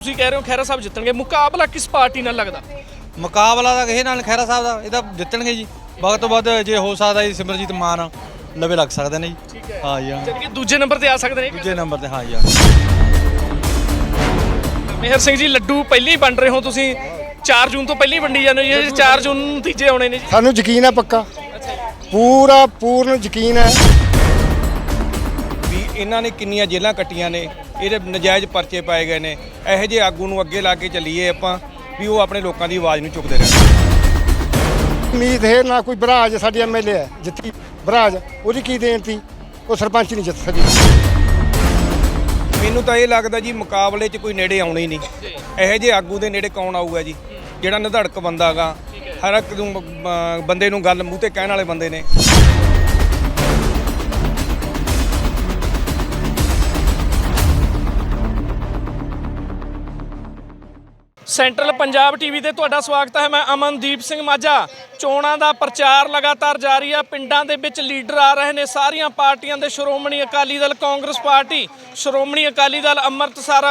ਤੁਸੀਂ ਕਹਿ ਰਹੇ ਹੋ ਖੈਰਾ ਸਾਹਿਬ ਜਿੱਤਣਗੇ ਮੁਕਾਬਲਾ ਕਿਸ ਪਾਰਟੀ ਨਾਲ ਲੱਗਦਾ? ਮੁਕਾਬਲਾ ਤਾਂ ਕਿਸੇ ਨਾਲ ਖੈਰਾ ਸਾਹਿਬ ਦਾ ਇਹ ਤਾਂ ਜਿੱਤਣਗੇ ਜੀ। ਵਕਤ ਤੋਂ ਬਾਅਦ ਜੇ ਹੋ ਸਕਦਾ ਜੀ ਸਿਮਰਜੀਤ ਮਾਨ ਲਵੇ ਲੱਗ ਸਕਦੇ ਨੇ ਜੀ। ਹੈ। ਜੀ ਹਾਂ। ਜਾਣੀ ਕਿ ਦੂਜੇ ਨੰਬਰ ਤੇ ਆ ਸਕਦੇ ਨੇ ਦੂਜੇ ਨੰਬਰ ਤੇ ਹਾਂ ਜੀ ਹਾਂ। ਮੇਹਰ ਸਿੰਘ ਜੀ ਲੱਡੂ ਪਹਿਲਾਂ ਹੀ ਵੰਡ ਰਹੇ ਹੋ ਤੁਸੀਂ। 4 ਜੂਨ ਤੋਂ ਪਹਿਲਾਂ ਹੀ ਵੰਡੀ ਜਾਂਦੇ ਹੋ ਜੀ। 4 ਜੂਨ ਨੂੰ ਨਤੀਜੇ ਆਉਣੇ ਨੇ ਜੀ। ਸਾਨੂੰ ਯਕੀਨ ਹੈ ਪੱਕਾ। ਪੂਰਾ ਪੂਰਨ ਯਕੀਨ ਹੈ। ਵੀ ਇਹਨਾਂ ਨੇ ਕਿੰਨੀਆਂ ਜੇਲ੍ਹਾਂ ਕੱਟੀਆਂ ਨੇ। ਇਹਦੇ ਨਜਾਇਜ਼ ਪਰਚੇ ਪਾਏ ਗਏ ਨੇ। ਇਹੋ ਜਿਹੇ ਆਗੂ ਨੂੰ ਅੱਗੇ ਲਾ ਕੇ ਚੱਲੀਏ ਆਪਾਂ ਵੀ ਉਹ ਆਪਣੇ ਲੋਕਾਂ ਦੀ ਆਵਾਜ਼ ਨੂੰ ਚੁੱਕਦੇ ਰਹਿਣ। ਉਮੀਦ ਹੈ ਨਾ ਕੋਈ ਬਰਾਜ ਸਾਡੀ ਐਮਐਲਏ ਹੈ ਜਿੱਤੀ ਬਰਾਜ ਉਹਦੀ ਕੀ ਦੇਣ ਤੀ ਉਹ ਸਰਪੰਚ ਨਹੀਂ ਜਿੱਤ ਸਕੀ। ਮੈਨੂੰ ਤਾਂ ਇਹ ਲੱਗਦਾ ਜੀ ਮੁਕਾਬਲੇ 'ਚ ਕੋਈ ਨੇੜੇ ਆਉਣਾ ਹੀ ਨਹੀਂ। ਇਹੋ ਜਿਹੇ ਆਗੂ ਦੇ ਨੇੜੇ ਕੌਣ ਆਊਗਾ ਜੀ? ਜਿਹੜਾ ਨਿਧੜਕ ਬੰਦਾਗਾ ਹਰ ਇੱਕ ਨੂੰ ਬੰਦੇ ਨੂੰ ਗੱਲ ਮੂੰਹ ਤੇ ਕਹਿਣ ਵਾਲੇ ਬੰਦੇ ਨੇ। ਸੈਂਟਰਲ ਪੰਜਾਬ ਟੀਵੀ ਤੇ ਤੁਹਾਡਾ ਸਵਾਗਤ ਹੈ। ਮੈਂ ਅਮਨਦੀਪ ਸਿੰਘ ਮਾਝਾ। ਚੋਣਾਂ ਦਾ ਪ੍ਰਚਾਰ ਲਗਾਤਾਰ ਜਾਰੀ ਆ ਪਿੰਡਾਂ ਦੇ ਵਿੱਚ ਲੀਡਰ ਆ ਰਹੇ ਨੇ। ਸਾਰੀਆਂ ਪਾਰਟੀਆਂ ਦੇ ਸ਼੍ਰੋਮਣੀ ਅਕਾਲੀ ਦਲ, ਕਾਂਗਰਸ ਪਾਰਟੀ, ਸ਼੍ਰੋਮਣੀ ਅਕਾਲੀ ਦਲ, ਅੰਮ੍ਰਿਤਸਰ,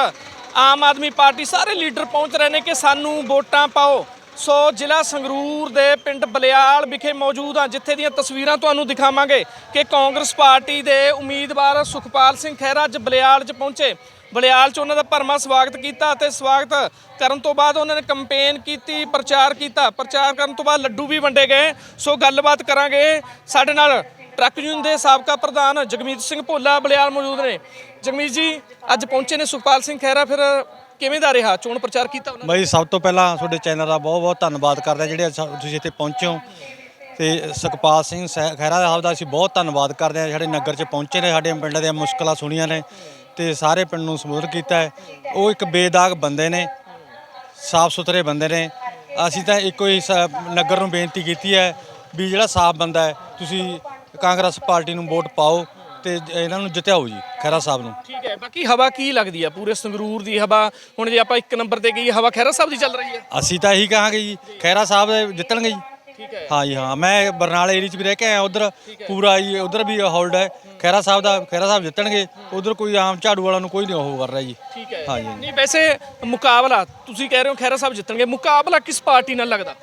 ਆਮ ਆਦਮੀ ਪਾਰਟੀ, ਸਾਰੇ ਲੀਡਰ ਪਹੁੰਚ ਰਹੇ ਨੇ ਕਿ ਸਾਨੂੰ ਵੋਟਾਂ ਪਾਓ। ਸੋ ਜ਼ਿਲ੍ਹਾ ਸੰਗਰੂਰ ਦੇ ਪਿੰਡ ਬਲਿਆਲ ਵਿਖੇ ਮੌਜੂਦ ਹਾਂ, ਜਿੱਥੇ ਦੀਆਂ ਤਸਵੀਰਾਂ ਤੁਹਾਨੂੰ ਦਿਖਾਵਾਂਗੇ ਕਿ ਕਾਂਗਰਸ ਪਾਰਟੀ ਦੇ ਉਮੀਦਵਾਰ ਸੁਖਪਾਲ ਸਿੰਘ ਖਹਿਰਾ ਅੱਜ ਬਲਿਆਲ 'ਚ ਪਹੁੰਚੇ। ਬਲਿਆਲ 'ਚ ਉਹਨਾਂ ਦਾ ਭਰਮਾ ਸਵਾਗਤ ਕੀਤਾ ਅਤੇ ਸਵਾਗਤ ਕਰਨ ਤੋਂ ਬਾਅਦ ਉਹਨਾਂ ਨੇ ਕੈਂਪੇਨ ਕੀਤੀ, ਪ੍ਰਚਾਰ ਕੀਤਾ। ਪ੍ਰਚਾਰ ਕਰਨ ਤੋਂ ਬਾਅਦ ਲੱਡੂ ਵੀ ਵੰਡੇ ਗਏ। ਸੋ ਗੱਲਬਾਤ ਕਰਾਂਗੇ ਸਾਡੇ ਨਾਲ ਟਰੱਕ ਯੂਨੀਅਨ ਦੇ ਸਾਬਕਾ ਪ੍ਰਧਾਨ ਜਗਮੀਤ ਸਿੰਘ ਭੋਲਾ ਬਲਿਆਲ ਮੌਜੂਦ ਨੇ। ਜਗਮੀਤ ਜੀ, ਅੱਜ ਪਹੁੰਚੇ ਨੇ ਸੁਖਪਾਲ ਸਿੰਘ ਖਹਿਰਾ, ਫਿਰ ਕਿਵੇਂ ਦਾ ਰਿਹਾ? ਚੋਣ ਪ੍ਰਚਾਰ ਕੀਤਾ ਉਹਨਾਂ ਨੇ? ਬਾਈ, ਸਭ ਤੋਂ ਪਹਿਲਾਂ ਤੁਹਾਡੇ ਚੈਨਲ ਦਾ ਬਹੁਤ ਬਹੁਤ ਧੰਨਵਾਦ ਕਰਦੇ ਹਾਂ ਜਿਹੜੇ ਸਾ- ਤੁਸੀਂ ਇੱਥੇ ਪਹੁੰਚੇ ਹੋ। ਤੇ ਸੁਖਪਾਲ ਸਿੰਘ ਸਹਿ- ਖਹਿਰਾ ਸਾਹਿਬ ਦਾ ਅਸੀਂ ਬਹੁਤ ਧੰਨਵਾਦ ਕਰਦੇ ਹਾਂ ਸਾਡੇ ਨਗਰ 'ਚ ਪਹੁੰਚੇ ਨੇ, ਸਾਡੇ ਪਿੰਡ ਦੀਆਂ ਮੁਸ਼ਕਲਾਂ ਸੁਣੀਆਂ ਨੇ ਤੇ ਸਾਰੇ ਪਿੰਡ ਨੂੰ ਸੰਬੋਧਨ ਕੀਤਾ ਹੈ। ਉਹ ਇੱਕ ਬੇਦਾਗ ਬੰਦੇ ਨੇ, ਸਾਫ਼ ਸੁਥਰੇ ਬੰਦੇ ਨੇ। ਅਸੀਂ ਤਾਂ ਇੱਕੋ ਹੀ ਸ- ਨਗਰ ਨੂੰ ਬੇਨਤੀ ਕੀਤੀ ਹੈ ਵੀ ਜਿਹੜਾ ਸਾਫ਼ ਬੰਦਾ ਹੈ, ਤੁਸੀਂ ਕਾਂਗਰਸ ਪਾਰਟੀ ਨੂੰ ਵੋਟ ਪਾਓ। ਤੇ ਇਹਨਾਂ ਨੂੰ ਜਿਤਾਓ ਜੀ ਖਹਿਰਾ ਸਾਹਿਬ ਨੂੰ। ਠੀਕ ਹੈ ਬਾਕੀ ਹਵਾ ਕੀ ਲੱਗਦੀ ਆ? ਪੂਰੇ ਸੰਗਰੂਰ ਦੀ ਹਵਾ ਹੁਣ ਜੇ ਆਪਾਂ ਇੱਕ ਨੰਬਰ ਤੇ ਗਈ ਹਵਾ ਖਹਿਰਾ ਸਾਹਿਬ ਦੀ ਚੱਲ ਰਹੀ ਹੈ। ਅਸੀਂ ਤਾਂ ਇਹੀ ਕਹਾਂਗੇ ਜੀ ਖਹਿਰਾ ਸਾਹਿਬ ਦੇ ਜਿੱਤਣਗੇ ਜੀ। ਠੀਕ ਹੈ। ਹਾਂ ਜੀ ਹਾਂ ਮੈਂ ਬਰਨਾਲੇ ਏਰੀਆ 'ਚ ਵੀ ਰਹਿ ਕੇ ਆਇਆ ਉਧਰ ਪੂਰਾ ਜੀ ਉਧਰ ਵੀ ਹੋਲਡ ਹੈ। ਖਹਿਰਾ ਸਾਹਿਬ ਦਾ ਖਹਿਰਾ ਸਾਹਿਬ ਜਿੱਤਣਗੇ ਉਧਰ ਕੋਈ ਆਮ ਝਾੜੂ ਵਾਲਾ ਨੂੰ ਕੋਈ ਨਹੀਂ ਉਹ ਕਰ ਰਿਹਾ ਜੀ। ਠੀਕ ਹੈ। ਹਾਂ ਜੀ ਨਹੀਂ ਵੈਸੇ ਮੁਕਾਬਲਾ ਤੁਸੀਂ ਕਹਿ ਰਹੇ ਹੋ ਖਹਿਰਾ ਸਾਹਿਬ ਜਿੱਤਣਗੇ ਮੁਕਾਬਲਾ ਕਿਸ ਪਾਰਟੀ ਨਾਲ ਲੱਗਦਾ?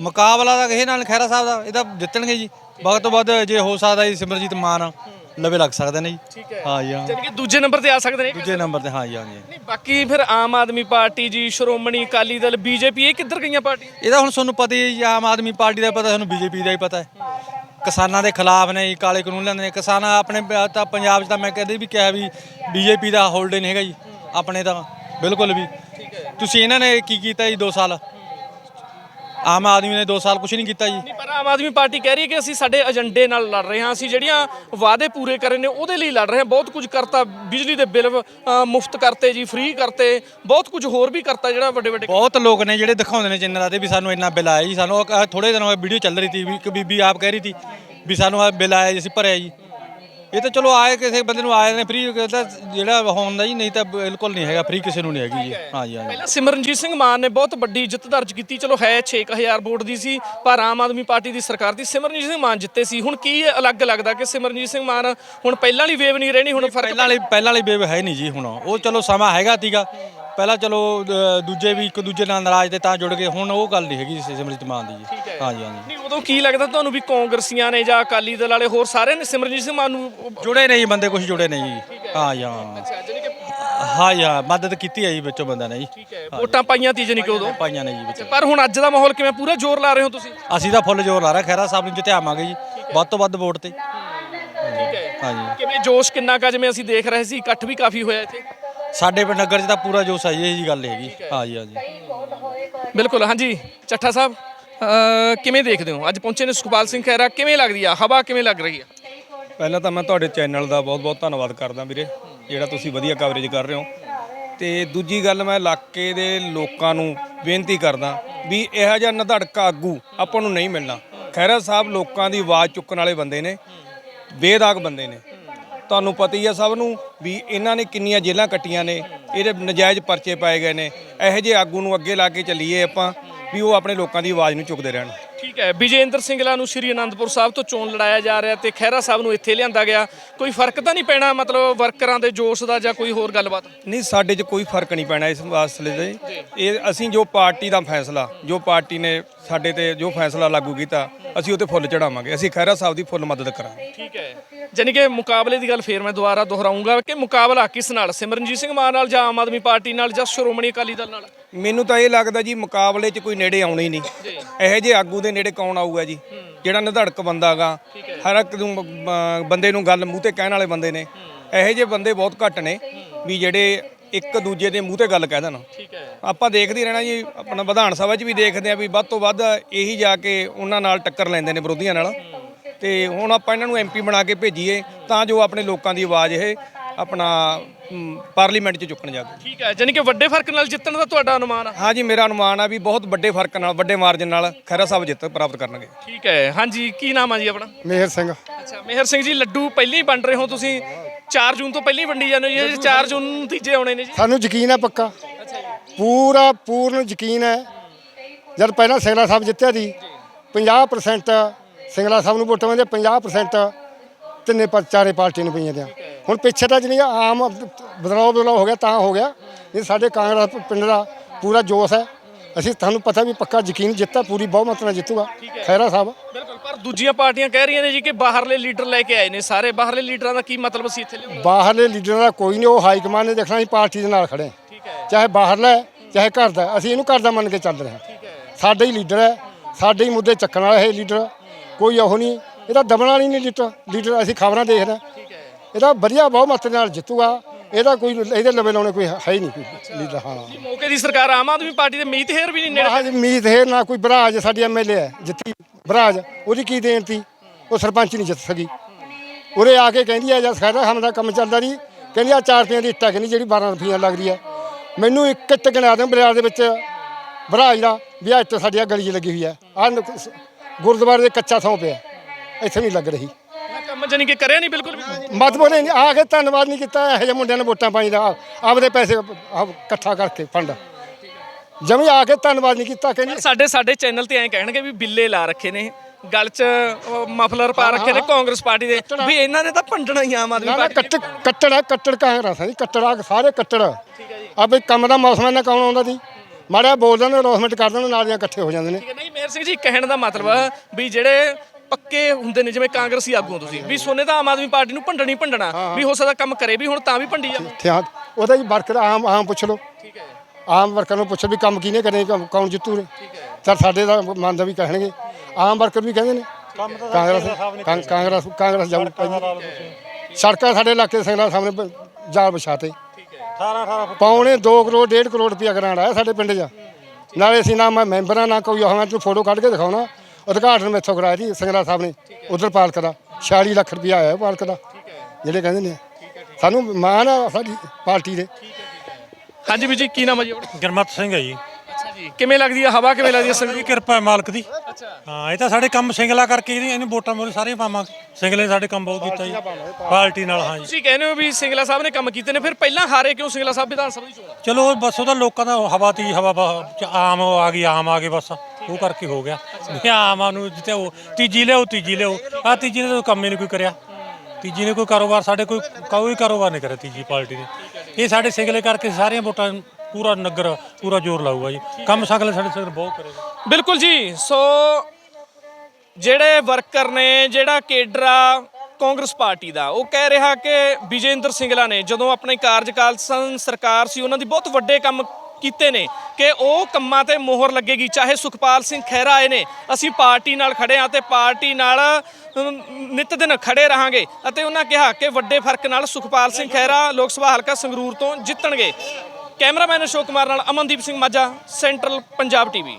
ਮੁਕਾਬਲਾ ਤਾਂ ਕਿਸੇ ਨਾਲ ਨੀ ਖਹਿਰਾ ਸਾਹਿਬ ਦਾ ਇਹ ਤਾਂ ਜਿੱਤਣਗੇ ਜੀ। ਵਕਤ ਤੋਂ ਬਾਅਦ ਜੇ ਹੋ ਸਕਦਾ ਜੀ ਸਿਮਰਜੀਤ ਮਾਨ। ਲਵੇ ਲੱਗ ਸਕਦੇ ਨੇ ਜੀ। ਠੀਕ ਹੈ। ਹਾਂ ਜੀ ਹਾਂ। ਜਾਣੀ ਕਿ ਦੂਜੇ ਨੰਬਰ ਤੇ ਆ ਸਕਦੇ ਨੇ। ਦੂਜੇ ਨੰਬਰ ਤੇ ਹਾਂ ਜੀ ਹਾਂ ਜੀ। ਨਹੀਂ ਬਾਕੀ ਫਿਰ ਆਮ ਆਦਮੀ ਪਾਰਟੀ ਜੀ ਸ਼੍ਰੋਮਣੀ ਅਕਾਲੀ ਦਲ ਬੀਜੇਪੀ ਇਹ ਕਿੱਧਰ ਗਈਆਂ ਪਾਰਟੀ ਇਹਦਾ ਹੁਣ ਤੁਹਾਨੂੰ ਪਤਾ ਹੀ ਹੈ ਜੀ ਆਮ ਆਦਮੀ ਪਾਰਟੀ ਦਾ ਪਤਾ ਤੁਹਾਨੂੰ ਬੀਜੇਪੀ ਦਾ ਹੀ ਪਤਾ ਹੈ। ਕਿਸਾਨਾਂ ਦੇ ਖਿਲਾਫ ਨੇ ਜੀ ਕਾਲੇ ਕਾਨੂੰਨ ਲੈਂਦੇ ਨੇ। ਕਿਸਾਨ ਆਪਣੇ ਪ- ਤਾਂ ਪੰਜਾਬ 'ਚ ਤਾਂ ਮੈਂ ਕਦੇ ਵੀ ਕਿਹਾ ਵੀ ਬੀਜੇਪੀ ਦਾ ਹੋਲਡ ਨਹੀਂ ਹੈਗਾ ਜੀ ਆਪਣੇ ਤਾਂ ਬਿਲਕੁਲ ਵੀ। ਤੁਸੀਂ ਇਹਨਾਂ ਨੇ ਕੀ ਕੀਤਾ ਜੀ 2 ਸਾਲ? ਆਮ ਆਦਮੀ ਨੇ 2 ਸਾਲ ਕੁਝ ਨਹੀਂ ਕੀਤਾ ਜੀ। ਪਰ ਆਮ ਆਦਮੀ ਪਾਰਟੀ ਕਹਿ ਰਹੀ ਹੈ ਕਿ ਅਸੀਂ ਸਾਡੇ ਏਜੰਡੇ ਨਾਲ ਲੜ ਰਹੇ ਹਾਂ ਅਸੀਂ ਜਿਹੜੀਆਂ ਵਾਅਦੇ ਪੂਰੇ ਕਰੇ ਨੇ ਉਹਦੇ ਲਈ ਲੜ ਰਹੇ ਹਾਂ। ਬਹੁਤ ਕੁਝ ਕਰਤਾ ਬਿਜਲੀ ਦੇ ਬਿੱਲ ਮੁਫਤ ਕਰਤੇ ਜੀ ਫ੍ਰੀ ਕਰਤੇ ਬਹੁਤ ਕੁਝ ਹੋਰ ਵੀ ਕਰਤਾ ਜਿਹੜਾ ਵੱਡੇ ਵੱਡੇ ਬਹੁਤ ਲੋਕ ਨੇ ਜਿਹੜੇ ਦਿਖਾਉਂਦੇ ਨੇ ਚੈਨਲਾਂ ਤੇ ਵੀ ਸਾਨੂੰ ਇੰਨਾ ਬਿੱਲ ਆਇਆ ਜੀ। ਸਾਨੂੰ ਥੋੜੇ ਦਿਨ ਹੋਏ ਵੀਡੀਓ ਚੱਲ ਰਹੀ ਸੀ ਵੀ ਇੱਕ ਬੀਬੀ ਆਪ ਕਹਿ ਰਹੀ ਸੀ ਵੀ ਸਾਨੂੰ ਆ ਬਿੱਲ ਆਇਆ ਜੀ ਅਸੀਂ ਭਰਿਆ ਜੀ। ਇਹ ਤਾਂ ਚਲੋ ਆਏ ਕਿਸੇ ਬੰਦੇ ਨੂੰ ਆਏ ਨੇ ਫ੍ਰੀ ਜਿਹੜਾ ਹੁੰਦਾ ਜੀ ਨਹੀਂ ਤਾਂ ਬਿਲਕੁਲ ਨਹੀਂ ਹੈਗਾ ਫ੍ਰੀ ਕਿਸੇ ਨੂੰ ਨਹੀਂ ਹੈਗੀ ਜੀ। ਹਾਂ। ਜੀ ਹਾਂ ਜੀ। ਪਹਿਲਾਂ ਸਿਮਰਨਜੀਤ ਸਿੰਘ ਮਾਨ ਨੇ ਬਹੁਤ ਵੱਡੀ ਜਿੱਤ ਦਰਜ ਕੀਤੀ। ਚਲੋ ਹੈ 6000 ਵੋਟ ਦੀ ਸੀ ਪਰ ਆਮ ਆਦਮੀ ਪਾਰਟੀ ਦੀ ਸਰਕਾਰ ਦੀ ਸਿਮਰਨਜੀਤ ਸਿੰਘ ਮਾਨ ਜਿੱਤੇ ਸੀ। ਹੁਣ ਕੀ ਅਲੱਗ ਲੱਗਦਾ ਕਿ ਸਿਮਰਨਜੀਤ ਸਿੰਘ ਮਾਨ ਹੁਣ ਪਹਿਲਾਂ ਵਾਲੀ ਵੇਵ ਨਹੀਂ ਰਹਿਣੀ ਹੁਣ ਫ਼ਰਕ ਪਹਿਲਾਂ ਵਾਲੀ ਪਹਿਲਾਂ ਵਾਲੀ ਬੇਬ ਹੈ ਨਹੀਂ ਜੀ ਹੁਣ। ਉਹ ਚਲੋ ਸਮਾਂ ਹੈਗਾ ਤੀਗਾ ਪਹਿਲਾਂ ਚਲੋ ਦੂਜੇ ਵੀ ਇੱਕ ਦੂਜੇ ਨਾਲ ਨਾਰਾਜ਼ ਤੇ ਤਾਂ ਜੁੜ ਗਏ। ਹੁਣ ਉਹ ਗੱਲ ਨਹੀਂ ਹੈਗੀ ਸਿਮਰਜੀਤ ਮਾਨ ਦੀ ਜੀ। ਹਾਂ ਜੀ ਹਾਂ ਜੀ ਨਹੀਂ ਉਦੋਂ ਕੀ ਲੱਗਦਾ ਤੁਹਾਨੂੰ ਵੀ ਕਾਂਗਰਸੀਆਂ ਨੇ ਜਾਂ ਅਕਾਲੀ ਦਲ ਵਾਲੇ ਹੋਰ ਸਾਰਿਆਂ ਨੇ ਸਿਮਰਨਜੀਤ ਸਿੰਘ ਮਾਨ ਨੂੰ ਜੁੜੇ ਨਹੀਂ ਬੰਦੇ ਕੁਝ ਜੁੜੇ ਨਹੀਂ ਜੀ। ਹਾਂ। ਜੀ ਹਾਂ ਜਾਨੀ ਕਿ ਹਾਂ ਜੀ ਹਾਂ ਮਦਦ ਕੀਤੀ ਹੈ ਜੀ ਵਿੱਚੋਂ ਬੰਦਿਆਂ ਨੇ ਜੀ। ਠੀਕ ਹੈ ਵੋਟਾਂ ਪਾਈਆਂ ਤੀ ਜਾਨੀ ਕਿ ਉਦੋਂ? ਪਾਈਆਂ ਨੇ ਜੀ ਵਿੱਚ। ਪਰ ਹੁਣ ਅੱਜ ਦਾ ਮਾਹੌਲ ਕਿਵੇਂ? ਪੂਰਾ ਜ਼ੋਰ ਲਾ ਰਹੇ ਹੋ ਤੁਸੀਂ? ਅਸੀਂ ਤਾਂ ਫੁੱਲ ਜ਼ੋਰ ਲਾ ਰਹੇ ਖੈਰਾ ਸਾਹਿਬ ਨੂੰ ਜਿੱਤਿਆਵਾਂਗੇ ਜੀ ਵੱਧ ਤੋਂ ਵੱਧ ਵੋਟ ਤੇ। ਠੀਕ ਹੈ। ਹਾਂ ਜੀ। ਕਿਵੇਂ ਜੋਸ਼ ਕਿੰਨਾ ਕਾ ਜਿਵੇਂ ਅਸੀਂ ਦੇਖ ਰਹੇ ਸੀ ਇਕੱਠ ਵੀ ਕਾਫੀ ਹੋਇਆ ਇੱਥੇ। ਸਾਡੇ ਪਿੰਡ ਨਗਰ 'ਚ ਤਾਂ ਪੂਰਾ ਜੋਸ਼ ਹੈ ਜੀ ਇਹ ਜੀ ਗੱਲ ਹੈਗੀ। ਹਾਂ। ਜੀ ਹਾਂ ਜੀ। ਬਿਲਕੁਲ ਹਾਂਜੀ। ਚੱਠਾ ਸਾਹਿਬ। ਕਿਵੇਂ ਦੇਖਦੇ ਹੋ? ਅੱਜ ਪਹੁੰਚੇ ਨੇ ਸੁਖਪਾਲ ਸਿੰਘ ਖਹਿਰਾ, ਕਿਵੇਂ ਲੱਗਦੀ ਆ? ਹਵਾ ਕਿਵੇਂ ਲੱਗ ਰਹੀ ਆ? ਪਹਿਲਾਂ ਤਾਂ ਮੈਂ ਤੁਹਾਡੇ ਚੈਨਲ ਦਾ ਬਹੁਤ-ਬਹੁਤ ਧੰਨਵਾਦ ਕਰਦਾ ਵੀਰੇ, ਜਿਹੜਾ ਤੁਸੀਂ ਵਧੀਆ ਕਵਰੇਜ ਕਰ ਰਹੇ ਹੋ। ਤੇ ਦੂਜੀ ਗੱਲ ਮੈਂ ਇਲਾਕੇ ਦੇ ਲੋਕਾਂ ਨੂੰ ਬੇਨਤੀ ਕਰਦਾ ਵੀ ਇਹੋ ਜਿਹਾ ਨਧੜਕਾ ਆਗੂ ਆਪਾਂ ਨੂੰ ਨਹੀਂ ਮਿਲਣਾ। ਖਹਿਰਾ ਸਾਹਿਬ ਲੋਕਾਂ ਦੀ ਆਵਾਜ਼ ਚੁੱਕਣ ਵਾਲੇ ਬੰਦੇ ਨੇ, ਬੇਦਾਗ ਬੰਦੇ ਨੇ। ਤੁਹਾਨੂੰ ਪਤਾ ਹੀ ਆ ਸਭ ਨੂੰ ਵੀ ਇਹਨਾਂ ਨੇ ਕਿੰਨੀਆਂ ਜੇਲ੍ਹਾਂ ਕੱਟੀਆਂ ਨੇ, ਇਹਦੇ ਨਜਾਇਜ਼ ਪਰਚੇ ਪਾਏ ਗਏ ਨੇ। ਇਹੋ ਜਿਹੇ ਆਗੂ ਨੂੰ ਅੱਗੇ ਲਾ ਕੇ ਚੱਲੀਏ ਆਪਾਂ। ਵੀ ਉਹ ਆਪਣੇ ਲੋਕਾਂ ਦੀ ਆਵਾਜ਼ ਨੂੰ ਚੁੱਕਦੇ ਰਹਿਣ। ਠੀਕ ਹੈ। ਵਿਜੇਂਦਰ ਸਿੰਗਲਾ ਨੂੰ ਸ਼੍ਰੀ ਅਨੰਦਪੁਰ ਸਾਹਿਬ ਤੋਂ ਚੋਣ ਲੜਾਇਆ ਜਾ ਰਿਹਾ ਤੇ ਖਹਿਰਾ ਸਾਹਿਬ ਨੂੰ ਇੱਥੇ ਲਿਆਂਦਾ ਗਿਆ। ਕੋਈ ਫ਼ਰਕ ਤਾਂ ਨਹੀਂ ਪੈਣਾ ਮਤਲਬ ਵਰਕਰਾਂ ਦੇ ਜੋਸ਼ ਦਾ ਜਾਂ ਕੋਈ ਹੋਰ ਗੱਲਬਾਤ? ਨਹੀਂ ਸਾਡੇ 'ਚ ਕੋਈ ਫ਼ਰਕ ਨਹੀਂ ਪੈਣਾ ਇਸ ਮਸਲੇ ਦੇ ਇਹ ਅਸੀਂ ਜੋ ਪਾਰਟੀ ਦਾ ਫੈਸਲਾ ਜੋ ਪਾਰਟੀ ਨੇ ਸਾਡੇ ਤੇ ਜੋ ਫੈਸਲਾ ਲਾਗੂ ਕੀਤਾ ਅਸੀਂ ਉਹ ਤੇ ਫੁੱਲ ਚੜਾਵਾਂਗੇ ਅਸੀਂ ਖਹਿਰਾ ਸਾਹਿਬ ਦੀ ਫੁੱਲ ਮਦਦ ਕਰਾਂਗੇ। ਠੀਕ ਹੈ। ਜਾਨੀ ਕਿ ਮੁਕਾਬਲੇ ਦੀ ਗੱਲ ਫੇਰ ਮੈਂ ਦੁਬਾਰਾ ਦੁਹਰਾਉਂਗਾ ਕਿ ਮੁਕਾਬਲਾ ਕਿਸ ਨਾਲ? ਸਿਮਰਨਜੀਤ ਸਿੰਘ ਮਾਨ ਨਾਲ ਜਾਂ ਆਮ ਆਦਮੀ ਪਾਰਟੀ ਨਾਲ ਜਾਂ ਸ਼੍ਰੋਮਣੀ ਅਕਾਲੀ ਦਲ ਨਾਲ? ਮੈਨੂੰ ਤਾਂ ਇਹ ਲੱਗਦਾ ਜੀ ਮੁਕਾਬਲੇ 'ਚ ਕੋਈ ਨੇੜੇ ਆਉਣਾ ਹੀ ਨਹੀਂ। ਇਹੋ ਜਿਹੇ ਆਗੂ ਦੇ ਨੇੜੇ ਕੌਣ ਆਊਗਾ ਜੀ? ਜਿਹੜਾ ਨਿਧੜਕ ਬੰਦਾਗਾ ਹਰ ਇੱਕ ਨੂੰ ਬੰਦੇ ਨੂੰ ਗੱਲ ਮੂੰਹ ਤੇ ਕਹਿਣ ਵਾਲੇ ਬੰਦੇ ਨੇ। ਇਹੋ ਜਿਹੇ ਬੰਦੇ ਬਹੁਤ ਘੱਟ ਨੇ ਵੀ ਜਿਹੜੇ ਇੱਕ ਦੂਜੇ ਦੇ ਮੂੰਹ ਤੇ ਗੱਲ ਕਹਿ ਦੇਣ। ਠੀਕ ਹੈ। ਆਪਾਂ ਦੇਖਦੇ ਰਹਿਣਾ ਜੀ ਆਪਣਾ ਵਿਧਾਨ ਸਭਾ 'ਚ ਵੀ ਦੇਖਦੇ ਆ ਵੀ ਵੱਧ ਤੋਂ ਵੱਧ ਇਹੀ ਜਾ ਕੇ ਉਹਨਾਂ ਨਾਲ ਟੱਕਰ ਲੈਂਦੇ ਨੇ ਵਿਰੋਧੀਆਂ ਨਾਲ। ਤੇ ਹੁਣ ਆਪਾਂ ਇਹਨਾਂ ਨੂੰ ਐਮਪੀ ਬਣਾ ਕੇ ਭੇਜੀਏ ਤਾਂ ਜੋ ਆਪਣੇ ਲੋਕਾਂ ਦੀ ਆਵਾਜ਼ ਇਹ ਆਪਣਾ ਮ, ਪਾਰਲੀਮੈਂਟ 'ਚ ਚੁੱਕਣ ਜਾਵੇ। ਠੀਕ ਹੈ ਜਾਨੀ ਕਿ ਵੱਡੇ ਫ਼ਰਕ ਨਾਲ ਜਿੱਤਣ ਦਾ ਤੁਹਾਡਾ ਅਨੁਮਾਨ ਆ? ਹਾਂ ਜੀ ਮੇਰਾ ਅਨੁਮਾਨ ਆ ਵੀ ਬਹੁਤ ਵੱਡੇ ਫ਼ਰਕ ਨਾਲ ਵੱਡੇ ਮਾਰਜਨ ਨਾਲ ਖਹਿਰਾ ਸਾਹਿਬ ਜਿੱਤ ਪ੍ਰਾਪਤ ਕਰਨਗੇ। ਠੀਕ ਹੈ ਹਾਂਜੀ ਕੀ ਨਾਮ ਆ ਜੀ ਆਪਣਾ? ਮੇਹਰ ਸਿੰਘ। ਅੱਛਾ ਮੇਹਰ ਸਿੰਘ ਜੀ ਲੱਡੂ ਪਹਿਲਾਂ ਹੀ ਵੰਡ ਰਹੇ ਹੋ ਤੁਸੀਂ। 4 ਜੂਨ ਤੋਂ ਪਹਿਲਾਂ ਹੀ ਵੰਡੀ ਜਾਂਦੇ ਹੋ ਜੀ 4 ਜੂਨ ਨੂੰ ਨਤੀਜੇ ਆਉਣੇ ਨੇ ਜੀ। ਸਾਨੂੰ ਯਕੀਨ ਹੈ ਪੱਕਾ। ਪੂਰਾ, ਪੂਰਨ ਯਕੀਨ ਹੈ। ਜਦ ਪਹਿਲਾਂ ਸਿੰਗਲਾ ਸਾਹਿਬ ਜਿੱਤਿਆ ਸੀ 50% ਸਿੰਗਲਾ ਸਾਹਿਬ ਨੂੰ ਵੋਟਾਂ ਦੇ 50% ਤਿੰਨੇ ਪਰ ਚਾਰੇ ਪਾਰਟੀ ਨੂੰ ਪਈਆਂ ਦੀਆਂ। ਹੁਣ ਪਿੱਛੇ ਤਾਂ ਜਿਹੜੀ ਆਮ ਬਦਲਾਅ ਬਦਲਾਅ ਹੋ ਗਿਆ, ਤਾਂ ਹੋ ਗਿਆ। ਇਹ ਸਾਡੇ ਕਾਂਗਰਸ ਪਿੰਡ ਦਾ ਪੂਰਾ ਜੋਸ਼ ਹੈ। ਅਸੀਂ ਤੁਹਾਨੂੰ ਪਤਾ ਵੀ ਪੱਕਾ ਯਕੀਨ ਜਿੱਤਾ ਪੂਰੀ ਬਹੁਮਤ ਨਾਲ ਜਿੱਤੂਗਾ। ਖੈਰਾ ਸਾਹਿਬ। ਬਿਲਕੁਲ ਪਰ ਦੂਜੀਆਂ ਪਾਰਟੀਆਂ ਕਹਿ ਰਹੀਆਂ ਨੇ ਜੀ ਕਿ ਬਾਹਰਲੇ ਲੀਡਰ ਲੈ ਕੇ ਆਏ ਨੇ। ਸਾਰੇ ਬਾਹਰਲੇ ਲੀਡਰਾਂ ਦਾ ਕੀ ਮਤਲਬ ਸੀ ਇੱਥੇ ਲਿਆਉਣ? ਬਾਹਰਲੇ ਲੀਡਰਾਂ ਦਾ ਕੋਈ ਨਹੀਂ ਉਹ ਹਾਈ ਕਮਾਂਡ ਨੇ ਦੇਖਣਾ ਅਸੀਂ ਪਾਰਟੀ ਦੇ ਨਾਲ ਖੜੇ ਹਾਂ। ਠੀਕ ਹੈ। ਚਾਹੇ ਬਾਹਰਲਾ ਹੈ, ਚਾਹੇ ਘਰ ਦਾ ਹੈ। ਅਸੀਂ ਇਹਨੂੰ ਘਰ ਦਾ ਮੰਨ ਕੇ ਚੱਲ ਰਹੇ ਹਾਂ। ਠੀਕ ਹੈ। ਸਾਡੇ ਹੀ ਲੀਡਰ ਹੈ ਸਾਡੇ ਹੀ ਮੁੱਦੇ ਚੱਕਣ ਵਾਲਾ ਇਹ ਲੀਡਰ ਕੋਈ ਉਹ ਨਹੀਂ। ਇਹਦਾ ਦਬਣ ਵਾਲੀ ਨਹੀਂ ਲੀਡਰ ਲੀਡਰ ਅਸੀਂ ਖਬਰਾਂ ਦੇਖਦੇ ਹਾਂ। ਠੀਕ ਹੈ। ਇਹਦਾ ਵਧੀਆ ਬਹੁਮਤ ਨਾਲ ਜਿੱਤੂਗਾ। ਇਹਦਾ ਕੋਈ ਇਹਦੇ ਲਵੇ ਲਾਉਣੇ ਕੋਈ ਹੈ ਹੀ ਨਹੀਂ ਕੋਈ ਲੀਡਰ ਹਾਂ। ਮੌਕੇ ਦੀ ਸਰਕਾਰ ਆਮ ਆਦਮੀ ਪਾਰਟੀ ਦੇ ਮੀਤ ਹੇਰ ਵੀ ਨਹੀਂ ਨੇੜੇ ਮਹਾਜ ਮੀਤ ਹੈ ਨਾ ਕੋਈ ਬਰਾਜ ਸਾਡੀ ਐਮਐਲਏ ਹੈ ਜਿੱਤੀ ਬਰਾਜ ਉਹਦੀ ਕੀ ਦੇਣ ਤੀ? ਉਹ ਸਰਪੰਚ ਨਹੀਂ ਜਿੱਤ ਸਕੀ। ਉਰੇ ਆ ਕੇ ਕਹਿੰਦੀ ਆ ਜਦ ਖੈਰਾ ਹਮ ਦਾ ਕੰਮ ਚੱਲਦਾ ਨਹੀਂ। ਕਹਿੰਦੀ ਆ 4 ਰੁਪਏ ਦੀ ਇੱਟਾਂ ਕਹਿੰਦੀ ਜਿਹੜੀ 12 ਰੁਪਈਆ ਲੱਗਦੀ ਹੈ। ਮੈਨੂੰ ਇੱਕ ਇੱਟ ਗਿਣਾ ਦੇ ਬਾਜ਼ਾਰ ਦੇ ਵਿੱਚ ਬਰਾਜ ਦਾ ਵੀ ਆ ਇੱਟ ਸਾਡੀ ਆਹ ਗਲੀ 'ਚ ਲੱਗੀ ਹੋਈ ਹੈ। ਆ ਗੁਰਦੁਆਰੇ ਦੇ ਕੱਚਾ ਥਾਂ ਪਿਆ ਇੱਥੇ ਨਹੀਂ ਲੱਗ ਰਹੀ। ਕੰਮ ਜਾਨੀ ਕਿ ਕਰਿਆ ਨਹੀਂ ਬਿਲਕੁਲ ਵੀ? ਮਤ ਬੋਲੇ ਨਹੀਂ ਆ ਕੇ ਧੰਨਵਾਦ ਨਹੀਂ ਕੀਤਾ ਇਹੋ ਜਿਹੇ ਮੁੰਡਿਆਂ ਨੇ ਵੋਟਾਂ ਪਾਈਦਾ ਆਪਦੇ ਪੈਸੇ ਇਕੱਠਾ ਕਰਕੇ ਫੰਡ। ਜਮੀ ਆ ਕੇ ਧੰਨਵਾਦ ਨਹੀਂ ਕੀਤਾ ਕਹਿੰਦੀ ਸਾਡੇ ਸਾਡੇ ਚੈਨਲ ਤੇ ਐਂ ਕਹਿਣਗੇ ਵੀ ਬਿੱਲੇ ਲਾ ਰੱਖੇ ਨੇ ਗਲ 'ਚ ਉਹ ਮਫਲਰ ਪਾ ਰੱਖੇ ਨੇ ਕਾਂਗਰਸ ਪਾਰਟੀ ਦੇ ਵੀ ਇਹਨਾਂ ਨੇ ਤਾਂ ਭੰਡਣਾ ਹੀ ਆਮ ਆਦਮੀ ਨਾ ਨਾ ਪਾਰਟੀ ਕੱਟ ਕੱਟੜ ਹੈ ਕੱਟੜ ਕਾਂਗਰਸ ਹੈ ਜੀ ਕੱਟੜ ਸਾਰੇ ਕੱਟੜ। ਆ ਬਈ ਕੰਮ ਦਾ ਮੌਸਮ ਹੈ ਨਾ ਕੌਣ ਆਉਂਦਾ ਸੀ ਮਾੜਾ ਬੋਲ ਦਿੰਦੇ ਰੋਸਮੈਂਟ ਕਰ ਦਿੰਦੇ ਨਾਲ ਦੀਆਂ ਇਕੱਠੇ ਹੋ ਜਾਂਦੇ ਨੇ। ਠੀਕ ਹੈ ਨਹੀਂ ਮੇਰ ਸਿੰਘ ਜੀ ਕਹਿਣ ਦਾ ਮਤਲਬ ਵੀ ਜਿਹੜੇ ਪੱਕੇ ਹੁੰਦੇ ਨੇ ਜਿਵੇਂ ਕਾਂਗਰਸੀ ਆਗੂ ਹੋ ਤੁਸੀਂ। ਵੀ ਸੋਨੇ ਤਾਂ ਆਮ ਆਦਮੀ ਪਾਰਟੀ ਨੂੰ ਭੰਡਣੀ ਭੰਡਣਾ ਵੀ ਹੋ ਸਕਦਾ ਕੰਮ ਕਰੇ ਵੀ ਹੁਣ ਤਾਂ ਵੀ ਭੰਡੀ ਥਿਆ ਉਹਦਾ ਜੀ ਵਰਕਰ ਆਮ ਆਮ ਪੁੱਛ ਲਓ। ਠੀਕ ਹੈ। ਆਮ ਵਰਕਰ ਨੂੰ ਪੁੱਛੋ ਵੀ ਕੰਮ ਕਿਹਨੇ ਕਰਨੇ ਕੌਣ- ਜਿੱਤੂ ਨੇ। ਚਲ ਸਾਡੇ ਦਾ ਮੰਨਦਾ ਵੀ ਕਹਿਣਗੇ। ਆਮ ਵਰਕਰ ਵੀ ਕਹਿੰਦੇ ਨੇ। ਕਾਂਗਰਸ ਕਾਂਗਰਸ ਕਾਂਗਰਸ ਜਾਊ ਸੜਕਾਂ ਸਾਡੇ ਇਲਾਕੇ ਸੰਗਲਾ ਸਾਹਮਣੇ ਜਾਲ ਵਿਛਾਤੇ। 18 18 ਪੌਣੇ 2 ਕਰੋੜ 1.5 ਕਰੋੜ ਰੁਪਇਆ ਗ੍ਰਾਂਟ ਆਇਆ ਸਾਡੇ ਪਿੰਡ 'ਚ। ਨਾਲੇ ਅਸੀਂ ਨਾ ਮੈਂ ਮੈਂਬਰਾਂ ਨਾ ਕੋਈ ਉਹ ਮੈਂ ਤੈਨੂੰ ਫੋਟੋ ਕੱਢ ਕੇ ਦਿਖਾਉਣਾ। ਉਦਘਾਟਨ ਮੈਥੋਂ ਕਰਾਇਆ ਸੀ ਸੰਗਲਾ ਸਾਹਿਬ ਨੇ ਉਧਰ ਪਾਲਕ ਦਾ 46 ਲੱਖ ਰੁਪਇਆ ਆਇਆ ਪਾਲਕ ਦਾ ਜਿਹੜੇ ਕਹਿੰਦੇ ਨੇ। ਸਾਨੂੰ ਮਾਣ ਆ ਸਾਡੀ ਪਾਰਟੀ ਦੇ। ਹਾਂਜੀ ਵੀ ਜੀ ਕੀ ਨਾਮ ਹੈ ਜੀ ਆਪਣਾ? ਗੁਰਮਤ ਸਿੰਘ ਹੈ ਜੀ। ਅੱਛਾ ਜੀ। ਕਿਵੇਂ ਲੱਗਦੀ ਹੈ ਹਵਾ? ਕਿਵੇਂ ਲੱਗਦੀ ਹੈ ਸੰਗਰੂਰ ਇਹ ਕਿਰਪਾ ਹੈ ਮਾਲਕ ਦੀ। ਅੱਛਾ। ਹਾਂ ਇਹ ਤਾਂ ਸਾਡੇ ਕੰਮ ਸਿੰਗਲਾ ਕਰਕੇ ਇਹਨੂੰ ਇਹਨੂੰ ਵੋਟਾਂ ਮੋਰੇ ਸਾਰੇ ਪਾਵਾਂਗੇ ਸਿੰਗਲੇ ਨੇ ਸਾਡੇ ਕੰਮ ਬਹੁਤ ਕੀਤਾ ਜੀ। ਪਾਰਟੀ ਨਾਲ ਹਾਂ ਜੀ। ਤੁਸੀਂ ਕਹਿੰਦੇ ਹੋ ਵੀ ਸਿੰਗਲਾ ਸਾਹਿਬ ਨੇ ਕੰਮ ਕੀਤੇ ਨੇ ਫਿਰ ਪਹਿਲਾਂ ਹਾਰੇ ਕਿਉਂ ਸਿੰਗਲਾ ਸਾਹਿਬ ਵਿਧਾਨ ਸਭਾ ਦੀ ਚੋਣ? ਚਲੋ ਬਸ ਉਹਦਾ ਲੋਕਾਂ ਦਾ ਹਵਾ ਤੀ ਹਵਾ ਬ- ਚ ਆਮ ਆ ਗਈ ਆਮ ਆ ਗਏ ਬਸ। ਉਹ ਕਰਕੇ ਹੋ ਗਿਆ। ਇਹ ਆਮ ਨੂੰ ਜਿੱਤੇ ਉਹ ਤੀਜੀ ਲਿਆਓ ਤੀਜੀ ਲਿਆਓ। ਆ ਤੀਜੀ ਨੇ ਤਾਂ ਕੰਮ ਹੀ ਨਹੀਂ ਕੋਈ ਕਰਿਆ। ਤੀਜੀ ਨੇ ਕੋਈ ਕਾਰੋਬਾਰ, ਸਾਡੇ ਕੋਈ ਕੋਈ ਕਾਰੋਬਾਰ ਨਹੀਂ ਕਰਿਆ ਤੀਜੀ ਪਾਰਟੀ ਨੇ। ਇਹ ਸਾਡੇ ਸਿੰਗਲੇ ਕਰਕੇ ਸਾਰੀਆਂ ਵੋਟਾਂ ਨੂੰ ਪੂਰਾ ਨਗਰ, ਪੂਰਾ ਜ਼ੋਰ ਲਾਊਗਾ ਜੀ। ਕੰਮ ਸੰਗਲੇ ਸਾਡੇ ਸਿੰਗਲ ਬਹੁਤ ਕਰੇਗਾ। ਬਿਲਕੁਲ ਜੀ। ਸੋ ਜਿਹੜੇ ਵਰਕਰ ਨੇ, ਜਿਹੜਾ ਕੇਡਰਾ ਕਾਂਗਰਸ ਪਾਰਟੀ ਦਾ, ਉਹ ਕਹਿ ਰਿਹਾ ਕਿ ਵਿਜੇਂਦਰ ਸਿੰਗਲਾ ਨੇ ਜਦੋਂ ਆਪਣੇ ਕਾਰਜਕਾਲ ਸੰ ਸਰਕਾਰ ਸੀ, ਉਹਨਾਂ ਦੀ ਬਹੁਤ ਵੱਡੇ ਕੰਮ ਕੀਤੇ ਨੇ ਕਿ ਉਹ ਕੰਮਾਂ ਤੇ ਮੋਹਰ ਲੱਗੇਗੀ। ਚਾਹੇ ਸੁਖਪਾਲ ਸਿੰਘ ਖਹਿਰਾ ਆਏ ਨੇ ਅਸੀਂ ਪਾਰਟੀ ਨਾਲ ਖੜੇ ਹਾਂ ਤੇ ਪਾਰਟੀ ਨਾਲ ਅਮ, ਨਿਤ ਦਿਨ ਖੜੇ ਰਹਾਂਗੇ ਅਤੇ ਉਹਨਾਂ ਕਿਹਾ ਕਿ ਵੱਡੇ ਫ਼ਰਕ ਨਾਲ ਸੁਖਪਾਲ ਸਿੰਘ ਖਹਿਰਾ ਲੋਕ ਸਭਾ ਹਲਕਾ ਸੰਗਰੂਰ ਤੋਂ ਜਿੱਤਣਗੇ। ਕੈਮਰਾਮੈਨ ਅਸ਼ੋਕ ਕੁਮਾਰ ਨਾਲ ਅਮਨਦੀਪ ਸਿੰਘ ਮਾਝਾ ਸੈਂਟਰਲ ਪੰਜਾਬ ਟੀਵੀ।